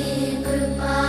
Hebrew Bible.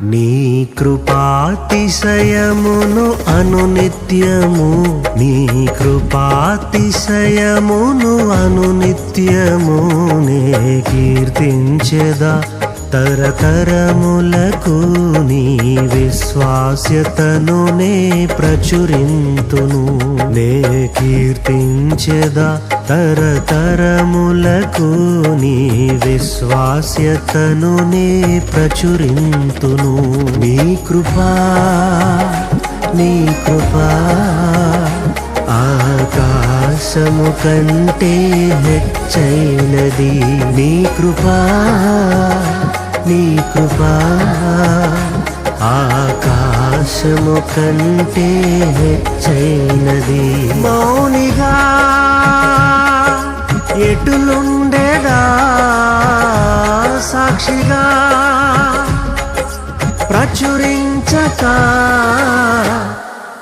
నీ కృపాతిశయమును అనునిత్యము నీ కృపాతిశయమును అనునిత్యము నే కీర్తించెదా తరతరములకు నీ విశ్వాస్యతను నే ప్రచురింతును. నే కీర్తించదా తరతరములకు నీ విశ్వాస్యతను నే ప్రచురింతును. నీ కృపా నీ కృపా ఆకాశము కంటే హెచ్చైనది. నీ కృపా నీ కృపా. ఆకాశము కంటే హెచ్చైనది. మౌనిగా ఎటులుండేదా? సాక్షిగా ప్రచురించక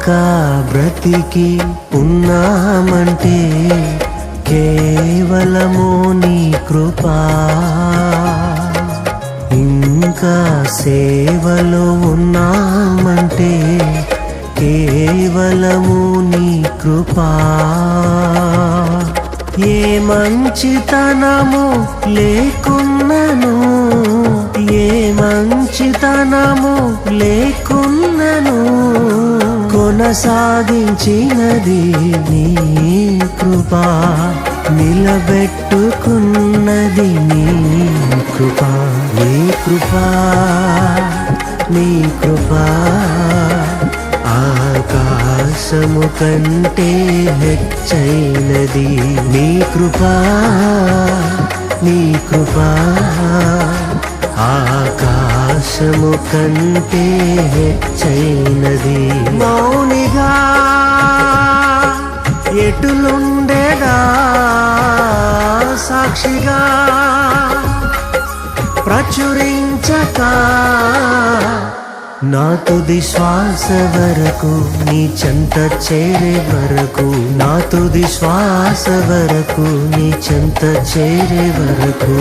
ఇంకా బ్రతికి ఉన్నామంటే కేవలము నీ కృపా. ఇంకా సేవలో ఉన్నామంటే కేవలము నీ కృపా. ఏ మంచితనము లేకున్నను ఏ మంచితనము లేకున్న ప్రసాదించినది నీ కృప. నిలబెట్టుకున్నది నీ కృప. నీ కృపా. నీ కృప. ఆకాశము కంటే హెచ్చైనది నీ కృప. నీ కృప. ఆకాశము కంటే హెచ్చైనది. మౌని ఎటులుండేదా సాక్షిగా ప్రచురించక నా తుది శ్వాస వరకు నీ చెంత చేరే వరకు నా తుది శ్వాస వరకు నీ చెంత చేరే వరకు.